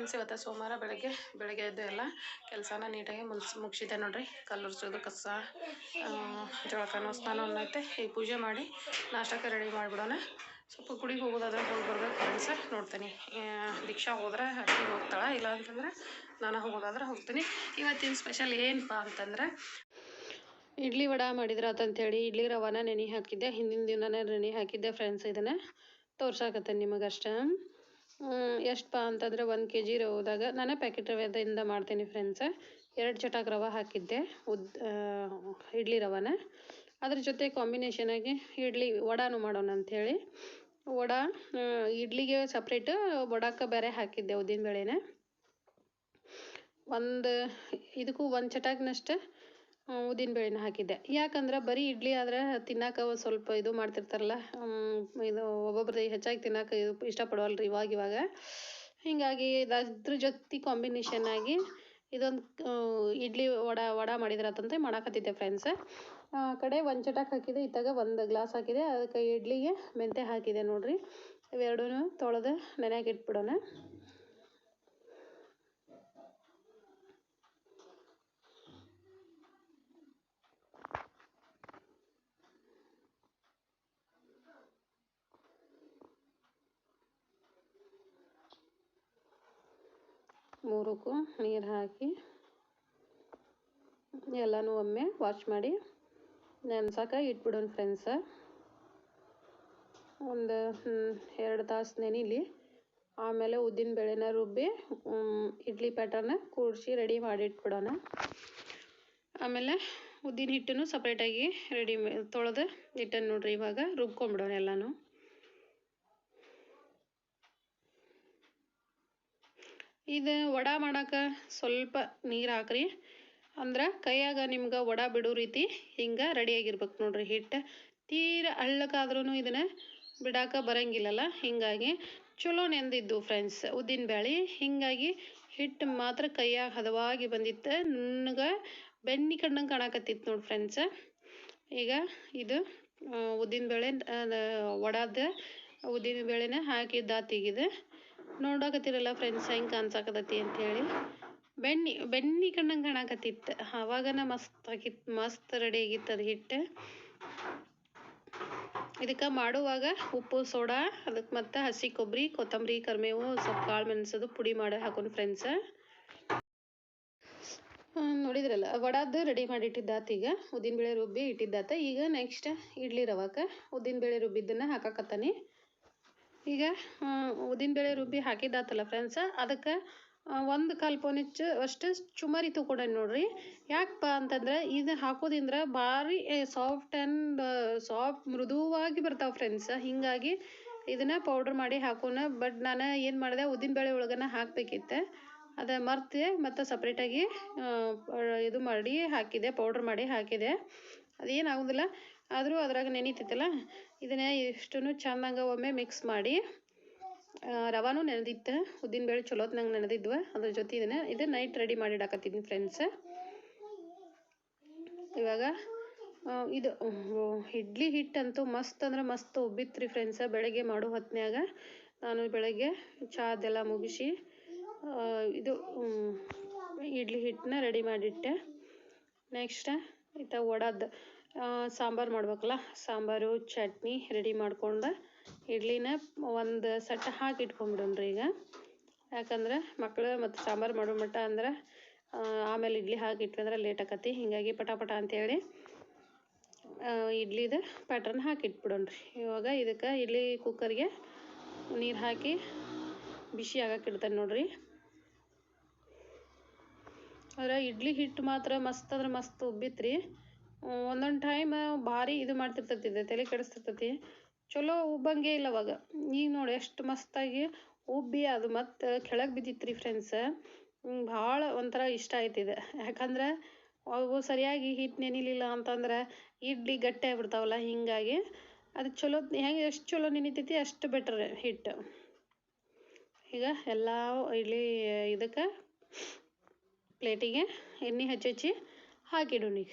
Friends ಇವತ್ತು ಸೋಮವಾರ ಬೆಳಗ್ಗೆ ಬೆಳಗ್ಗೆ ಎದ್ದು ಎಲ್ಲ ಕೆಲಸನ ನೀಟಾಗಿ ಮುಗಿಸ್ ಮುಗಿಸಿದ್ದೆ ನೋಡ್ರಿ. ಕಲ್ಲುರ್ಸೋದು ಕಸ ಆ, ಸ್ನಾನ ಐತೆ. ಈ ಪೂಜೆ ಮಾಡಿ ನಾಷ್ಟಕ್ಕೆ ರೆಡಿ ಮಾಡಿಬಿಡೋಣ. ಸ್ವಲ್ಪ ಗುಡಿಗೆ ಹೋಗೋದಾದ್ರೆ ಹೋಗಿ ಬರ್ಬೇಕು ಫ್ರೆಂಡ್ಸ್ ನೋಡ್ತೀನಿ. ದೀಕ್ಷಾ ಹೋದ್ರೆ ಅಕ್ಕಿ ಹೋಗ್ತಾಳೆ? ಇಲ್ಲ ಅಂತಂದ್ರೆ ನಾನು ಹೋಗೋದಾದ್ರೆ ಹೋಗ್ತೀನಿ. ಇವತ್ತಿನ ಸ್ಪೆಷಲ್ ಏನಪ್ಪ ಅಂತಂದ್ರೆ ಇಡ್ಲಿ ವಡ ಮಾಡಿದ್ರಾತಂತೇಳಿ ಇಡ್ಲಿ ರವಾನ ನೆನೆ ಹಾಕಿದ್ದೆ. ಹಿಂದಿನ ದಿನನೇ ನೆನೆ ಹಾಕಿದ್ದೆ ಫ್ರೆಂಡ್ಸ್ ಇದನ್ನು ನಿಮಗೆ ನಿಮಗಷ್ಟೇ. ಎಷ್ಟಪ್ಪ ಅಂತಂದರೆ ಒಂದು ಕೆ ಜಿ ರವದಾಗ ನಾನು ಪ್ಯಾಕೆಟ್ ರವೆದಿಂದ ಮಾಡ್ತೀನಿ ಫ್ರೆಂಡ್ಸ ಎರಡು ಚಟಾಕ್ ರವೆ ಹಾಕಿದ್ದೆ ಉದ್ ಆ, ಇಡ್ಲಿ ರವಾನ. ಅದ್ರ ಜೊತೆ ಕಾಂಬಿನೇಷನಾಗಿ ಇಡ್ಲಿ ವಡಾನು ಮಾಡೋಣ ಅಂಥೇಳಿ ವಡ ಇಡ್ಲಿಗೆ ಸಪ್ರೇಟ್ ವಡಕ್ಕೆ ಬೇರೆ ಹಾಕಿದ್ದೆ ಉದ್ದಿನ ಬೇಳೆನ. ಒಂದು ಇದಕ್ಕೂ ಒಂದು ಚಟಾಕ್ನಷ್ಟು ಉದ್ದಿನ ಬೇಳೆನ ಹಾಕಿದ್ದೆ. ಯಾಕಂದ್ರೆ ಬರೀ ಇಡ್ಲಿ ಆದ್ರೆ ಒಂದ್ ಸ್ವಲ್ಪ ಇದು ಮಾಡ್ತಿರ್ತಾರಲ್ಲ ಇದು ಒಬ್ಬೊಬ್ರು ಹೆಚ್ಚಾಗಿ ತಿನ್ನಕ್ಕೆ ಇಷ್ಟಪಡೋಲ್ರಿ ಇವಾಗ ಇವಾಗ. ಹೀಗಾಗಿ ಅದ್ರ ಜೊತೆ ಕಾಂಬಿನೇಷನ್ ಆಗಿ ಇದೊಂದು ಇಡ್ಲಿ ವಡ ವಡ ಮಾಡಿದ್ರತಂತೆ ಮಾಡಾಕತ್ತಿದ್ದೆ ಫ್ರೆಂಡ್ಸ್ ಆ, ಕಡೆ ಒಂದು ಚಟಾಕ್ ಹಾಕಿದೆ ಇತ್ತಾಗ ಒಂದು ಗ್ಲಾಸ್ ಹಾಕಿದೆ ಅದಕ್ಕೆ ಇಡ್ಲಿಗೆ ಮೆಂತೆ ಹಾಕಿದೆ ನೋಡ್ರಿ. ಇವೆರಡೂ ತೊಳೆದು ನೆನೆಯಾಗಿ ಮೂರಕ್ಕೂ ನೀರು ಹಾಕಿ ಎಲ್ಲನೂ ಒಮ್ಮೆ ವಾಶ್ ಮಾಡಿ ನೆನ್ಸಕ್ಕೆ ಇಟ್ಬಿಡೋಣ ಫ್ರೆಂಡ್ಸ ಒಂದು ಎರಡು ತಾಸು ನೆನಿಲಿ. ಆಮೇಲೆ ಉದ್ದಿನ ಬೇಳೆನ ರುಬ್ಬಿ ಇಡ್ಲಿ ಪ್ಯಾಟರ್ನ ಕೂಡಿಸಿ ರೆಡಿ ಮಾಡಿ ಇಟ್ಬಿಡೋಣ. ಆಮೇಲೆ ಉದ್ದಿನ ಹಿಟ್ಟನ್ನು ಸಪ್ರೇಟಾಗಿ ರೆಡಿ ತೊಳೆದು ಹಿಟ್ಟನ್ನು ನೋಡ್ರಿ ಇವಾಗ ರುಬ್ಕೊಂಡ್ಬಿಡೋಣ ಎಲ್ಲನೂ. ಇದು ವಡ ಮಾಡಕ್ಕೆ ಸ್ವಲ್ಪ ನೀರು ಹಾಕ್ರಿ. ಅಂದ್ರೆ ಕೈಯಾಗ ನಿಮ್ಗೆ ವಡ ಬಿಡೋ ರೀತಿ ಹಿಂಗೆ ರೆಡಿಯಾಗಿರ್ಬೇಕು ನೋಡ್ರಿ. ಹಿಟ್ಟು ತೀರ ಹಳ್ಳಕ್ಕಾದ್ರೂ ಇದನ್ನು ಬಿಡಾಕ ಬರಂಗಿಲ್ಲಲ್ಲ. ಹಿಂಗಾಗಿ ಚಲೋ ನೆಂದಿದ್ದು ಫ್ರೆಂಡ್ಸ್ ಉದ್ದಿನ ಬ್ಯಾಳಿ. ಹಿಂಗಾಗಿ ಹಿಟ್ಟು ಮಾತ್ರ ಕೈಯಾಗ ಹದವಾಗಿ ಬಂದಿತ್ತು. ನುಣ್ಣಗೆ ಬೆಣ್ಣೆ ಕಂಡಂಗೆ ಕಾಣಕತ್ತಿತ್ತು ನೋಡಿ ಫ್ರೆಂಡ್ಸ್ ಈಗ ಇದು ಉದ್ದಿನ ಬೇಳೆ ವಡಾದ ಉದ್ದಿನ ಬೇಳೆನ ಇದು ನೋಡಕತ್ತಿರಲ್ಲ ಫ್ರೆಂಡ್ಸ್ ಹೆಂಗೆ ಅಂತ ಅಂಥೇಳಿ ಬೆಣ್ಣಿ ಬೆಣ್ಣಿ ಕಂಡಂಗೆ ಕಾಣಾಕತ್ತಿತ್ತು. ಅವಾಗನ ಮಸ್ತ್ ಆಗಿತ್ತು ಮಸ್ತ್ ರೆಡಿ ಆಗಿತ್ತು ಅದು ಹಿಟ್ಟು. ಇದಕ್ಕೆ ಮಾಡುವಾಗ ಉಪ್ಪು, ಸೋಡಾ ಅದಕ್ಕೆ ಮತ್ತು ಹಸಿ ಕೊಬ್ಬರಿ ಕೊತ್ತಂಬರಿ ಕರಿಬೇವು ಸ್ವಲ್ಪ ಕಾಳು ಮೆಣಸದು ಪುಡಿ ಮಾಡಿ ಹಾಕೊಂಡು ಫ್ರೆಂಡ್ಸ ನೋಡಿದ್ರಲ್ಲ, ವಡಾದ ರೆಡಿ ಮಾಡಿ ಇಟ್ಟಿದ್ದಾತ ಈಗ. ಉದ್ದಿನಬೇಳೆ ರುಬ್ಬಿ ಇಟ್ಟಿದ್ದಾತ. ಈಗ ನೆಕ್ಸ್ಟ್ ಇಡ್ಲಿ ರವೆಕ್ಕ. ಉದ್ದಿನ ಬೇಳೆ ರುಬ್ಬಿದ್ದನ್ನು ಹಾಕಕತ್ತಾನೆ. ಈಗ ಉದ್ದಿನಬೇಳೆ ರುಬ್ಬಿ ಹಾಕಿದ್ದಾತಲ್ಲ ಫ್ರೆಂಡ್ಸ್ ಅದಕ್ಕೆ ಒಂದು ಕಾಲು ಪೋನಿಚ್ಚು ಅಷ್ಟು ಚುಮರಿ ತೊಗೊಂಡೇನಿ ನೋಡ್ರಿ. ಯಾಕಪ್ಪ ಅಂತಂದ್ರೆ ಇದು ಹಾಕೋದಿಂದ ಭಾರಿ ಸಾಫ್ಟ್ ಆ್ಯಂಡ್ ಸಾಫ್ಟ್ ಮೃದುವಾಗಿ ಬರ್ತಾವೆ ಫ್ರೆಂಡ್ಸ್ ಹೀಗಾಗಿ ಇದನ್ನು ಪೌಡ್ರ್ ಮಾಡಿ ಹಾಕೋಣ. ಬಟ್ ನಾನು ಏನು ಮಾಡಿದೆ ಉದ್ದಿನಬೇಳೆ ಒಳಗನ ಹಾಕಬೇಕಿತ್ತೆ. ಅದು ಮರ್ತೆ, ಮತ್ತು ಸಪ್ರೇಟಾಗಿ ಇದು ಮಾಡಿ ಹಾಕಿದೆ ಪೌಡ್ರ್ ಮಾಡಿ ಹಾಕಿದೆ. ಅದೇನು ಆಗೋದಿಲ್ಲ. ಆದರೂ ಅದ್ರಾಗ ನೆನಿತೈತಲ್ಲ ಇದನ್ನು ಇಷ್ಟನ್ನು ಚೆಂದಂಗೆ ಒಮ್ಮೆ ಮಿಕ್ಸ್ ಮಾಡಿ ರವಾನೂ ನೆನೆದಿತ್ತು. ಉದ್ದಿನಬೇಳೆ ಚಲೋತ್ನಂಗೆ ನೆನೆದಿದ್ವು. ಅದ್ರ ಜೊತೆ ಇದನ್ನು, ಇದು ನೈಟ್ ರೆಡಿ ಮಾಡಿ ಇಡಾಕತ್ತಿದ್ದೀನಿ ಫ್ರೆಂಡ್ಸ್ ಇವಾಗ ಇದು ಇಡ್ಲಿ ಹಿಟ್ಟಂತೂ ಮಸ್ತ್ ಅಂದ್ರೆ ಮಸ್ತ್ ಉಬ್ಬಿತ್ರಿ ಫ್ರೆಂಡ್ಸ ಬೆಳಗ್ಗೆ ಮಾಡೋ ಹೊತ್ನ್ಯಾಗ ನಾನು ಬೆಳಗ್ಗೆ ಚಾದೆಲ್ಲ ಮುಗಿಸಿ ಇದು ಇಡ್ಲಿ ಹಿಟ್ಟನ್ನ ರೆಡಿ ಮಾಡಿಟ್ಟೆ. ನೆಕ್ಸ್ಟ್ ಇತ್ತ ವಡಾದ. ಸಾಂಬಾರು ಮಾಡ್ಬೇಕಲ್ಲ, ಸಾಂಬಾರು, ಚಟ್ನಿ ರೆಡಿ ಮಾಡ್ಕೊಂಡು ಇಡ್ಲಿನ ಒಂದು ಸಟ್ಟ ಹಾಕಿ ಇಟ್ಕೊಂಡ್ಬಿಡೋಣ್ರಿ ಈಗ. ಯಾಕಂದ್ರೆ ಮಕ್ಕಳು ಮತ್ತು ಸಾಂಬಾರು ಮಾಡೋ ಮಟ್ಟ ಅಂದ್ರೆ ಆಮೇಲೆ ಇಡ್ಲಿ ಹಾಕಿ ಇಟ್ವಿ ಅಂದ್ರೆ ಲೇಟ್ ಆಕತಿ. ಹೀಗಾಗಿ ಪಟ ಪಟ ಅಂತೇಳಿ ಇಡ್ಲಿದು ಪ್ಯಾಟ್ರನ್ ಹಾಕಿ ಇಟ್ಬಿಡೋಣ್ರಿ ಇವಾಗ ಇದಕ್ಕೆ ಇಡ್ಲಿ ಕುಕ್ಕರ್ಗೆ ನೀರು ಹಾಕಿ ಬಿಸಿ ಆಗಕ್ಕೆ ಇಡ್ತಾನೆ ನೋಡ್ರಿ. ಆದ್ರೆ ಇಡ್ಲಿ ಹಿಟ್ಟು ಮಾತ್ರ ಮಸ್ತ್ ಅಂದ್ರೆ ಮಸ್ತ್ ಉಬ್ಬಿತ್ತು ರೀ ಒಂದೊಂದು ಟೈಮ್ ಭಾರಿ ಇದು ಮಾಡ್ತಿರ್ತೈತಿ ಇದು ತಲೆ ಕೆಡಿಸ್ತಿರ್ತೈತಿ. ಚಲೋ ಉಬ್ಬಂಗೆ ಇಲ್ಲ ಅವಾಗ. ಈಗ ನೋಡಿ ಎಷ್ಟು ಮಸ್ತಾಗಿ ಉಬ್ಬಿ ಅದು ಮತ್ತೆ ಕೆಳಗೆ ಬಿದ್ದಿತ್ತು ರೀ ಫ್ರೆಂಡ್ಸ್ ಭಾಳ ಒಂಥರ ಇಷ್ಟ ಆಯ್ತಿದೆ ಯಾಕಂದ್ರೆ ಅವು ಸರಿಯಾಗಿ ಹಿಟ್ಟು ನೆನಿಲಿಲ್ಲ ಅಂತಂದ್ರೆ ಇಡ್ಲಿ ಗಟ್ಟಿ ಆಗ್ಬಿಡ್ತಾವಲ್ಲ, ಹೀಗಾಗಿ ಅದು ಚಲೋ ಹೆಂಗೆ ಎಷ್ಟು ಚಲೋ ನೆನಿತೈತಿ ಅಷ್ಟು ಬೆಟ್ರ್ ಹಿಟ್ಟು ಈಗ ಎಲ್ಲ ಇಡ್ಲಿ ಇದಕ್ಕೆ ಪ್ಲೇಟಿಗೆ ಎಣ್ಣೆ ಹಚ್ಚಿ ಹಾಕಿಡೋಣ ಈಗ.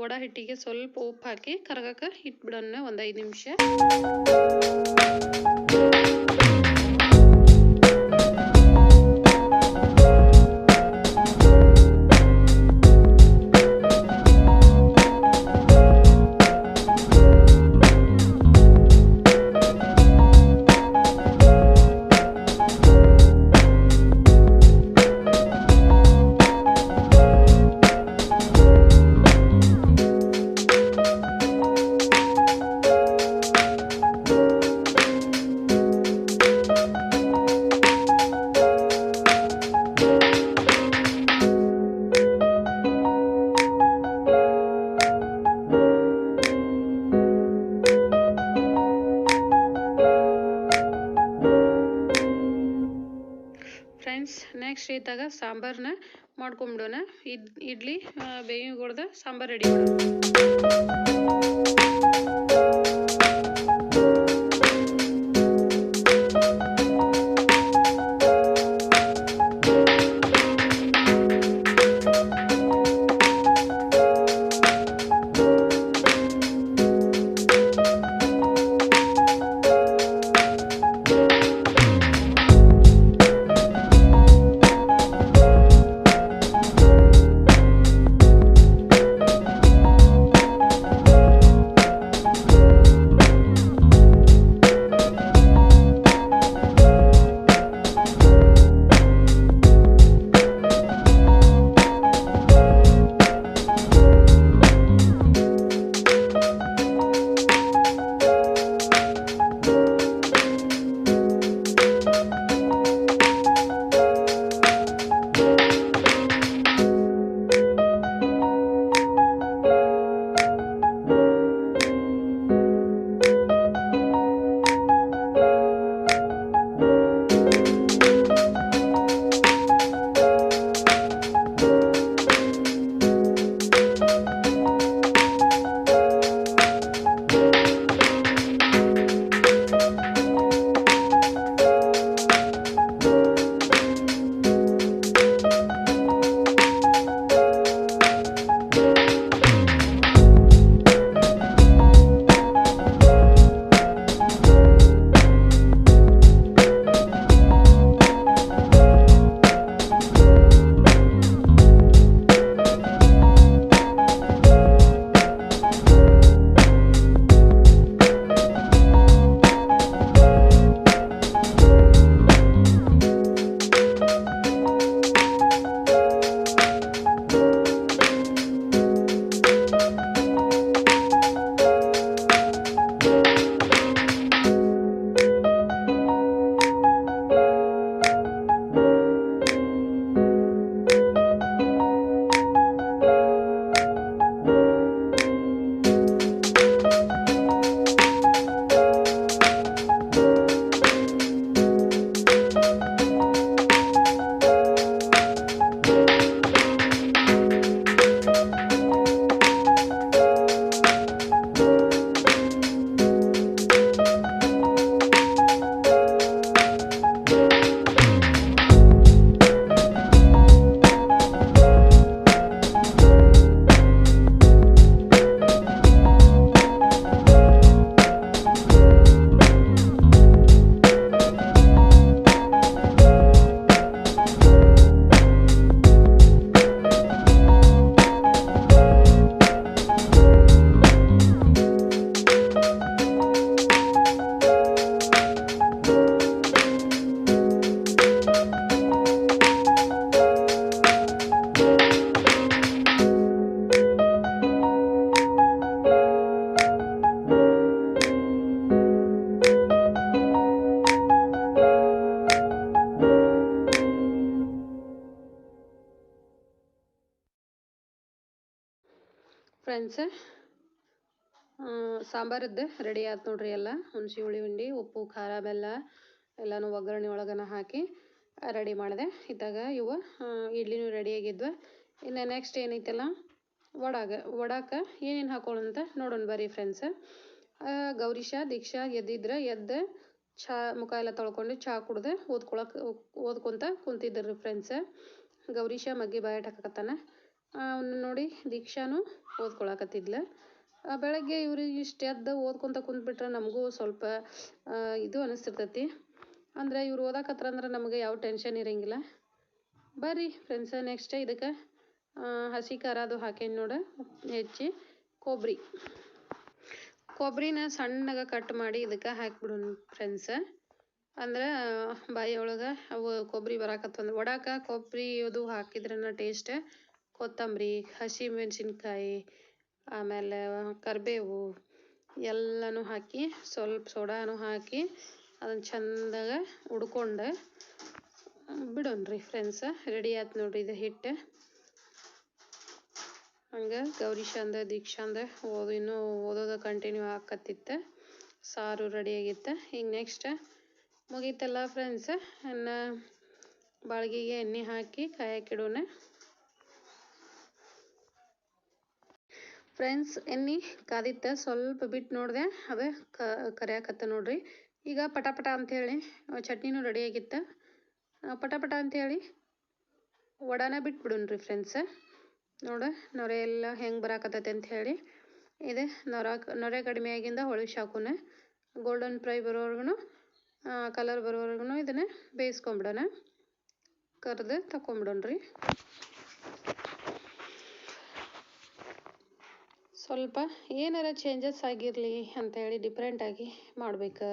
ವಡ ಹಿಟ್ಟಿಗೆ ಸ್ವಲ್ಪ ಉಪ್ಪು ಹಾಕಿ ಕರಗಕ್ಕೆ ಇಟ್ಬಿಡೋಣ ಒಂದು ಐದು ನಿಮಿಷ. ಸಾಂಬಾರನ್ನ ಮಾಡ್ಕೊಂಬಿಡೋಣ. ಇದ್ ಇಡ್ಲಿ ಬೇವಿಗೊಡ್ದು ಸಾಂಬಾರು ರೆಡಿ ಮಾಡೋಣ. ಫ್ರೆಂಡ್ಸ್ ಸಾಂಬಾರದ್ದು ರೆಡಿ ಆಯ್ತು ನೋಡ್ರಿ ಎಲ್ಲ. ಹುಣಸೆ, ಹುಳಿ, ಉಂಡೆ, ಉಪ್ಪು, ಖಾರ, ಬೆಲ್ಲ ಎಲ್ಲನೂ ಒಗ್ಗರಣೆ ಒಳಗನ ಹಾಕಿ ರೆಡಿ ಮಾಡಿದೆ. ಇದ್ದಾಗ ಇವು ಇಡ್ಲಿನೂ ರೆಡಿ ಆಗಿದ್ವು. ಇನ್ನು ನೆಕ್ಸ್ಟ್ ಏನೈತಲ್ಲ, ವಡಾಗ, ವಡಾಕ ಏನೇನು ಅಂತ ನೋಡೋಣ ಬರ್ರಿ ಫ್ರೆಂಡ್ಸ್. ಗೌರೀಶ ದೀಕ್ಷಾ ಎದ್ದಿದ್ರೆ ಎದ್ದು ಚಾ, ಮುಖ ಎಲ್ಲ ತೊಳ್ಕೊಂಡು ಚಾ ಕುಡ್ದು ಓದ್ಕೊಳಕ್ಕೆ ಓದ್ಕೊತ ಕುಂತಿದ್ದರು ಫ್ರೆಂಡ್ಸ್. ಗೌರೀಶ ಮಗ್ಗಿ ಬಾಯಾಟ ಹಾಕಕತ್ತಾನ. ಅವನ್ನ ನೋಡಿ ದೀಕ್ಷಾನು ಓದ್ಕೊಳಕತ್ತಿದ್ಲು. ಬೆಳಗ್ಗೆ ಇವ್ರಿಗೆ ಇಷ್ಟು ಎದ್ದು ಓದ್ಕೊತ ಕುಂತ್ಬಿಟ್ರೆ ನಮಗೂ ಸ್ವಲ್ಪ ಇದು ಅನಿಸ್ತಿರ್ತೈತಿ. ಅಂದ್ರೆ ಇವ್ರು ಓದಾಕತ್ರ ಅಂದ್ರೆ ನಮಗೆ ಯಾವ ಟೆನ್ಷನ್ ಇರಂಗಿಲ್ಲ. ಬರ್ರಿ ಫ್ರೆಂಡ್ಸ ನೆಕ್ಸ್ಟ್ ಇದಕ್ಕೆ ಹಸಿ ಖಾರ ಅದು ಹಾಕೇನಿ ನೋಡ, ಹೆಚ್ಚಿ ಕೊಬ್ಬರಿ ಕೊಬ್ಬರಿನ ಸಣ್ಣಗೆ ಕಟ್ ಮಾಡಿ ಇದಕ್ಕೆ ಹಾಕ್ಬಿಡು ಫ್ರೆಂಡ್ಸ ಅಂದ್ರೆ, ಬಾಯಿ ಒಳಗೆ ಅವು ಕೊಬ್ಬರಿ ಬರಾಕತ್ತಂದ್ರೆ ಒಡಾಕ ಕೊಬ್ಬರಿ ಅದು ಹಾಕಿದ್ರನ ಟೇಸ್ಟ್ ಕೊತ್ತಂಬರಿ ಹಸಿ ಮೆಣಸಿನ್ಕಾಯಿ ಆಮೇಲೆ ಕರಿಬೇವು ಎಲ್ಲನೂ ಹಾಕಿ, ಸ್ವಲ್ಪ ಸೋಡಾನು ಹಾಕಿ ಅದನ್ನು ಚಂದಾಗ ಹುಡ್ಕೊಂಡು, ಬಿಡೋಣ್ರಿ ಫ್ರೆಂಡ್ಸ ರೆಡಿ ಆಯ್ತು ನೋಡಿರಿ ಇದು ಹಿಟ್ಟು. ಹಂಗೆ ಗೌರೀಶಂದ ದೀಕ್ಷಾಂದ ಓದು, ಇನ್ನೂ ಓದೋದು ಕಂಟಿನ್ಯೂ ಆಕತ್ತಿತ್ತು. ಸಾರು ರೆಡಿ ಆಗಿತ್ತು. ಈಗ ನೆಕ್ಸ್ಟ್ ಮುಗೀತಲ್ಲ ಫ್ರೆಂಡ್ಸ ಇನ್ನ ಬಾಳ್ಗಿಗೆ ಎಣ್ಣೆ ಹಾಕಿ ಕಾಯಕ್ಕಿಡೋಣ ಫ್ರೆಂಡ್ಸ್ ಎನ್ನಿ? ಕಾದಿತ್ತ? ಸ್ವಲ್ಪ ಬಿಟ್ಟು ನೋಡಿದೆ. ಅದು ಕರಿಯಾಕತ್ತ ನೋಡ್ರಿ. ಈಗ ಪಟಾಪಟ ಪಟ ಅಂಥೇಳಿ ಚಟ್ನಿನೂ ರೆಡಿ ಆಗಿತ್ತು. ಪಟಾಪಟ ಪಟ ಪಟ ಅಂಥೇಳಿ ವಡಾನ ಬಿಟ್ಬಿಡೋಣ್ರಿ ಫ್ರೆಂಡ್ಸ್ ನೋಡ, ನೊರೆ ಎಲ್ಲ ಹೆಂಗೆ ಬರಾಕತ್ತೈತೆ ಅಂತ ಹೇಳಿ ಇದೆ, ನೊರ, ನೊರೆ ಕಡಿಮೆ ಆಗಿಂದ ಹಾಕೋಣ ಗೋಲ್ಡನ್ ಫ್ರೈ ಬರೋವರೆಗೂ ಕಲರ್ ಬರೋವರೆಗೂ ಇದನ್ನು ಬೇಯಿಸ್ಕೊಂಬಿಡೋಣ. ಕರೆದು ತಗೊಂಬಿಡೋಣ್ರಿ ಸ್ವಲ್ಪ ಏನಾರ ಚೇಂಜಸ್ ಆಗಿರಲಿ ಅಂಥೇಳಿ ಡಿಫ್ರೆಂಟಾಗಿ ಮಾಡ್ಬೇಕು.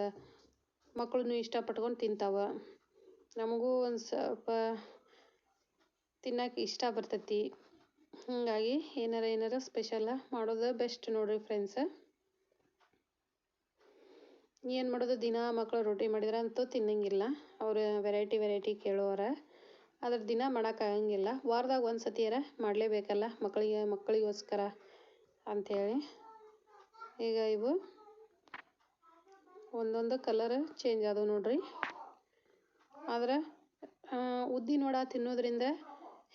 ಮಕ್ಕಳು ಇಷ್ಟಪಟ್ಕೊಂಡು ತಿಂತಾವೆ. ನಮಗೂ ಒಂದು ಸ್ವಲ್ಪ ತಿನ್ನಕ್ಕೆ ಇಷ್ಟ ಬರ್ತೈತಿ. ಹಾಗಾಗಿ ಏನಾರ ಏನಾರ ಸ್ಪೆಷಲ್ಲ ಮಾಡೋದು ಬೆಸ್ಟ್ ನೋಡಿರಿ ಫ್ರೆಂಡ್ಸ ಏನು ಮಾಡೋದು ದಿನ ಮಕ್ಕಳು ರೊಟ್ಟಿ ಮಾಡಿದ್ರೆ ಅಂತೂ ತಿನ್ನಂಗಿಲ್ಲ. ಅವರು ವೆರೈಟಿ ವೆರೈಟಿ ಕೇಳೋರ. ಅದ್ರ ದಿನ ಮಾಡೋಕ್ಕಾಗಂಗಿಲ್ಲ ವಾರದಾಗ ಒಂದು ಸತಿಯಾರ ಮಾಡಲೇಬೇಕಲ್ಲ ಮಕ್ಕಳಿಗೆ ಮಕ್ಕಳಿಗೋಸ್ಕರ ಅಂಥೇಳಿ ಈಗ ಇವು ಒಂದೊಂದು ಕಲರ್ ಚೇಂಜ್ ಆದವು ನೋಡ್ರಿ. ಆದ್ರೆ ಉದ್ದಿನ ವಡ ತಿನ್ನೋದ್ರಿಂದ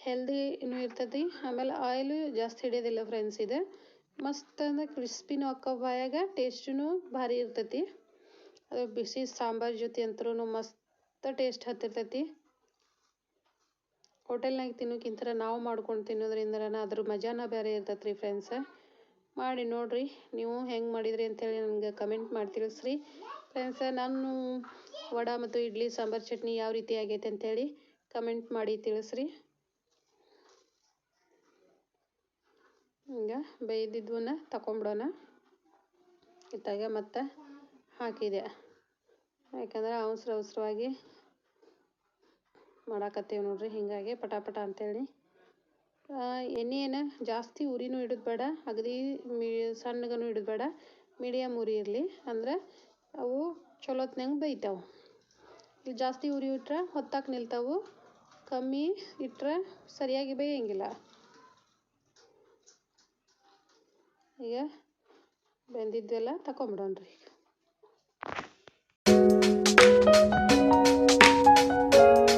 ಹೆಲ್ದಿನೂ ಇರ್ತೈತಿ. ಆಮೇಲೆ ಆಯಿಲು ಜಾಸ್ತಿ ಹಿಡಿಯೋದಿಲ್ಲ ಫ್ರೆಂಡ್ಸ್ ಇದು. ಮಸ್ತ್ ಅಂದ್ರೆ ಕ್ರಿಸ್ಪಿನೂ ಅಕ್ಕ ಬಾಯಾಗ ಟೇಸ್ಟೂ ಭಾರಿ ಇರ್ತೈತಿ. ಅದು ಬಿಸಿ ಸಾಂಬಾರ್ ಜೊತೆ ಅಂತರೂ ಮಸ್ತ್ ಟೇಸ್ಟ್ ಹತ್ತಿರ್ತೈತಿ. ಹೋಟೆಲ್ನಾಗ ತಿನ್ನೋಕ್ಕಿಂತ ನಾವು ಮಾಡ್ಕೊಂಡು ತಿನ್ನೋದ್ರಿಂದ ಅದ್ರ ಮಜಾನ ಬೇರೆ ಇರ್ತೈತೆ ರೀ ಫ್ರೆಂಡ್ಸ ಮಾಡಿ ನೋಡಿರಿ. ನೀವು ಹೆಂಗೆ ಮಾಡಿದ್ರಿ ಅಂತೇಳಿ ನನಗೆ ಕಮೆಂಟ್ ಮಾಡಿ ತಿಳಿಸ್ರಿ. ಫ್ರೆಂಡ್ಸ ನಾನು ವಡ ಮತ್ತು ಇಡ್ಲಿ, ಸಾಂಬಾರು ಚಟ್ನಿ ಯಾವ ರೀತಿ ಆಗೈತೆ ಅಂತೇಳಿ ಕಮೆಂಟ್ ಮಾಡಿ ತಿಳಿಸ್ರಿ. ಈಗ ಬೇಯ್ದಿದ್ವನ್ನ ತಗೊಂಬಿಡೋಣ ಇತ್ತಾಗ ಮತ್ತೆ ಹಾಕಿದೆ. ಯಾಕಂದ್ರೆ ಅವಸರ ಅವಸರವಾಗಿ ಮಾಡಾಕತ್ತೀವಿ ನೋಡ್ರಿ. ಹೀಗಾಗಿ ಪಟಾಪಟ ಪಟ ಅಂತೇಳಿ ಎಣ್ಣೆ ಏನು ಜಾಸ್ತಿ ಉರಿನೂ ಇಡೋದು ಬೇಡ, ಅಗದಿ ಮೀ, ಸಣ್ಣಗನು ಇಡೋದು ಬೇಡ ಮೀಡಿಯಮ್ ಉರಿ ಇರಲಿ. ಅಂದ್ರೆ ಅವು ಚಲೋತ್ನಂಗೆ ಬೇಯ್ತಾವೆ. ಇಲ್ಲಿ ಜಾಸ್ತಿ ಉರಿ ಇಟ್ರೆ ಹೊತ್ತಾಕ ನಿಲ್ತಾವು, ಕಮ್ಮಿ ಇಟ್ರೆ ಸರಿಯಾಗಿ ಬೇಯಂಗಿಲ್ಲ. ಈಗ ಬೆಂದಿದ್ದೆಲ್ಲ ತಗೊಂಬಿಡೋಣ್ರಿ ಫ್ರೆಂಡ್ಸ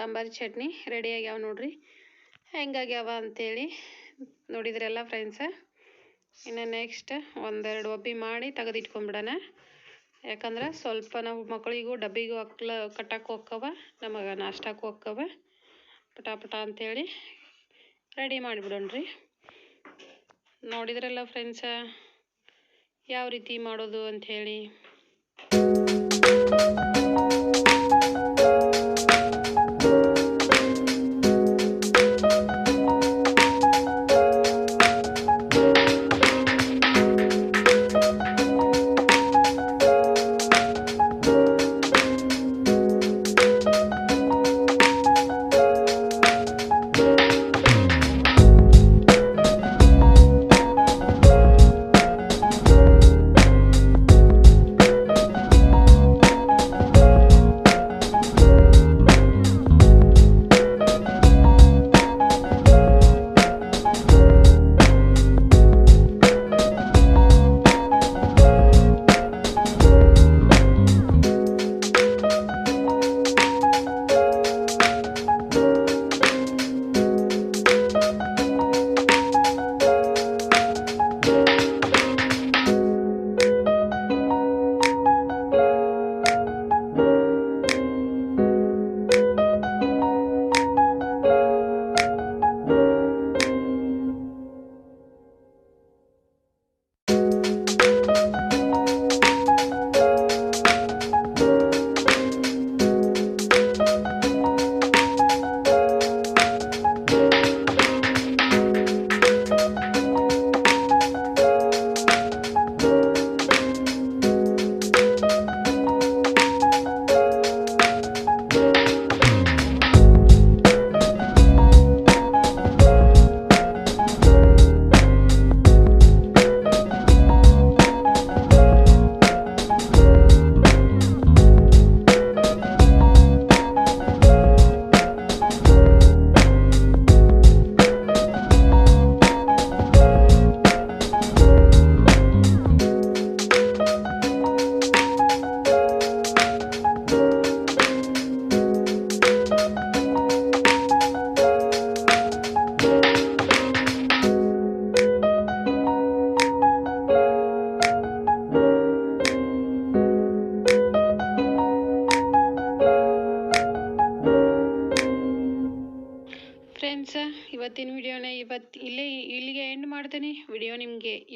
ಸಾಂಬಾರು ಚಟ್ನಿ ರೆಡಿ ಆಗ್ಯಾವ ನೋಡ್ರಿ. ಹೆಂಗಾಗ್ಯಾವ ಅಂತೇಳಿ ನೋಡಿದ್ರಲ್ಲ ಫ್ರೆಂಡ್ಸ ಇನ್ನು ನೆಕ್ಸ್ಟ್ ಒಂದೆರಡು ಒಬ್ಬಿ ಮಾಡಿ ತೆಗೆದಿಟ್ಕೊಂಬಿಡೋಣ. ಯಾಕಂದ್ರೆ ಸ್ವಲ್ಪ ನಾವು ಮಕ್ಕಳಿಗೂ ಡಬ್ಬಿಗೂ ಹಾಕ್ಲ ಕಟ್ಟಕ್ಕೆ ಹೋಕ್ಕವ ನಮಗೆ ನಾಷ್ಟಕ್ಕೆ ಹೋಕ್ಕವ ಪಟ ಪಟ ಅಂಥೇಳಿ ರೆಡಿ ಮಾಡಿಬಿಡೋಣ್ರಿ. ನೋಡಿದ್ರಲ್ಲ ಫ್ರೆಂಡ್ಸ ಯಾವ ರೀತಿ ಮಾಡೋದು ಅಂಥೇಳಿ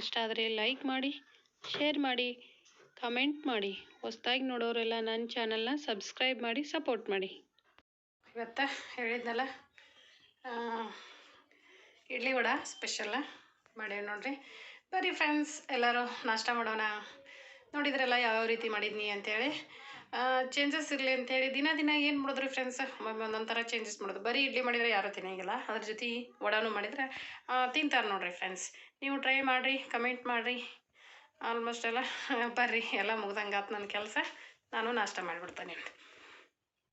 ಇಷ್ಟ ಆದರೆ ಲೈಕ್ ಮಾಡಿ ಶೇರ್ ಮಾಡಿ ಕಮೆಂಟ್ ಮಾಡಿ. ಹೊಸ್ದಾಗಿ ನೋಡೋರೆಲ್ಲ ನನ್ನ ಚಾನಲ್ನ ಸಬ್ಸ್ಕ್ರೈಬ್ ಮಾಡಿ ಸಪೋರ್ಟ್ ಮಾಡಿ. ಇವತ್ತ ಹೇಳಿದ್ನಲ್ಲ ಇಡ್ಲಿ ವಡ ಸ್ಪೆಷಲ್ಲ ಮಾಡಿ ನೋಡ್ರಿ. ಬರೀ ಫ್ರೆಂಡ್ಸ್ ಎಲ್ಲರೂ ನಾಷ್ಟ ಮಾಡೋಣ ನೋಡಿದ್ರಲ್ಲ ಯಾವ್ಯಾವ ರೀತಿ ಮಾಡಿದ್ನಿ ಅಂತೇಳಿ. ಚೇಂಜಸ್ ಇರಲಿ ಅಂತೇಳಿ ದಿನ ದಿನ ಏನು ಮಾಡಿದ್ರು ಫ್ರೆಂಡ್ಸ್ ಒಮ್ಮೊಮ್ಮೆ ಒಂದೊಂದು ಥರ ಚೇಂಜಸ್ ಮಾಡೋದು. ಬರೀ ಇಡ್ಲಿ ಮಾಡಿದರೆ ಯಾರೂ ತಿನ್ನೋಂಗಿಲ್ಲ. ಅದ್ರ ಜೊತೆ ವಡಾನು ಮಾಡಿದರೆ ತಿಂತಾರೆ ನೋಡಿರಿ ಫ್ರೆಂಡ್ಸ್ ನೀವು ಟ್ರೈ ಮಾಡಿರಿ ಕಮೆಂಟ್ ಮಾಡಿರಿ. ಆಲ್ಮೋಸ್ಟ್ ಎಲ್ಲ, ಬರ್ರಿ. ಎಲ್ಲ ಮುಗ್ದಂಗೆ ಆತು ನನ್ನ ಕೆಲಸ. ನಾನು ನಾಷ್ಟ ಮಾಡಿಬಿಡ್ತೇನೆ.